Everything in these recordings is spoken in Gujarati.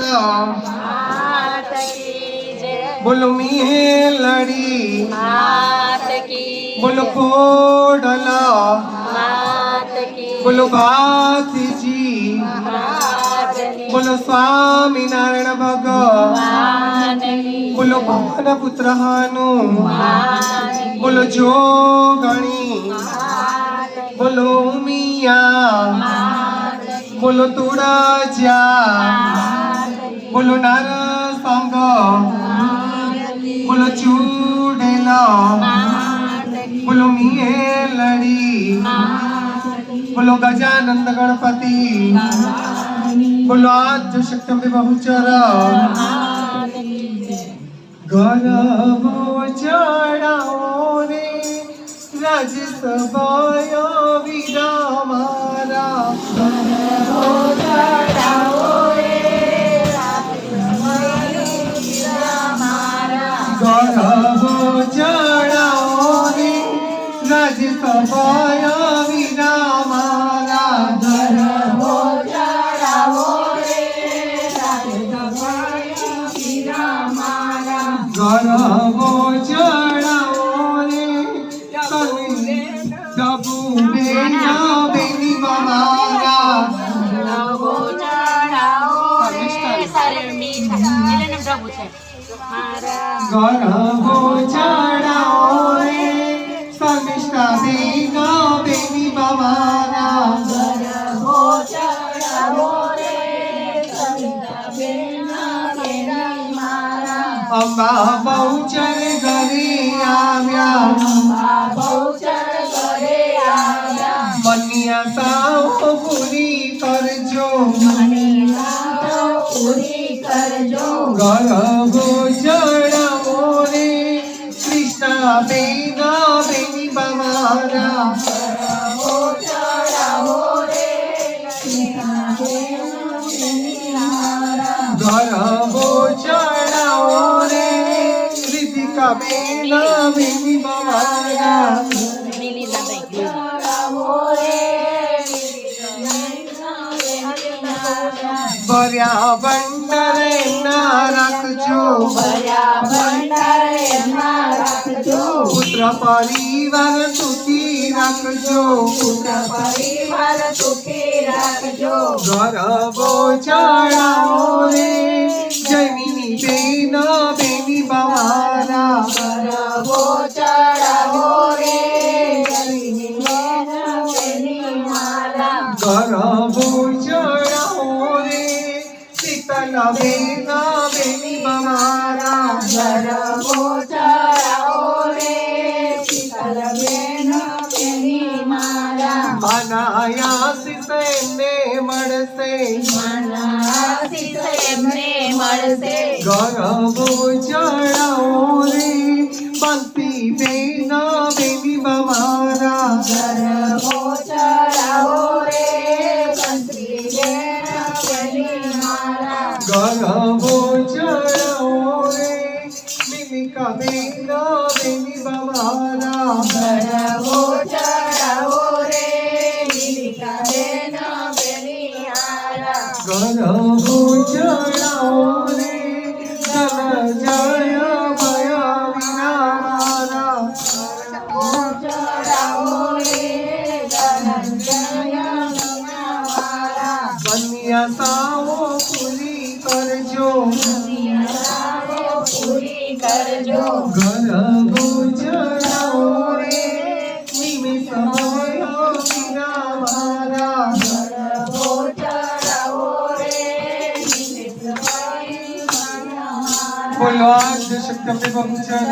માત કી જય. બોલો મેલડી. માત કી બોલો. કોડલા માત કી બોલો ભાતીજી. રાજની બોલો સ્વામિનારાયણ ભગવાન બોલો ભગવાન પુત્ર હનુ બોલો જોગણી. બોલો ઉમિયા. વાનની बोलो नरसंग बोलो चूडेला। बोलो मिये लड़ी। बोलो गजानंद गणपति। बोलो आज जो शक्ति बहुचरा चढ़ाओ रे। रज सबाया चढ़ाओ રાજસભાયો વિરા મારા ગરબો ગરબો ચડાવો ગરબો ચડાવો રે. અંબા બહુચર ઘરે આવ્યા મની આશાઓ પૂરી કરજો ગરબો ચડાવો રે કૃષ્ણ બેના બેની મારા ગરબો ચડાવો રે કૃતિકા બેના બેની મારા લીલી લાંબાઈ ભર્યા ભંડારે ના રાખજો. પુત્ર પરિવાર સુખી રાખજો. ગરબો રે. જમીની બેના, બેની બારા हराबो जड़ो शीतल बेगा बेनी बमारा। हराबो जड़ो मनाया सिसे मड़से मनाया सिसे ने मड़से गरबो जड़ो रे बंती बेना ગરબો ચડાવો રે ધન જય ભય વિના કન્યા સાઓ પૂરી કરજો ઘર ચડાવો पुलवाक्ष शक्तमिवञ्चन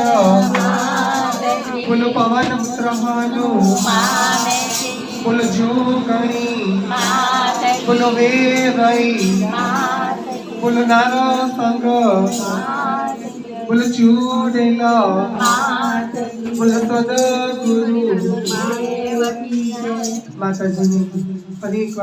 कुलपवनं श्रहानु कुलजूकणि कुलवेदै कुलनारसङ्ग कुलचूडेल कुलसदगुरु माताजी अनेक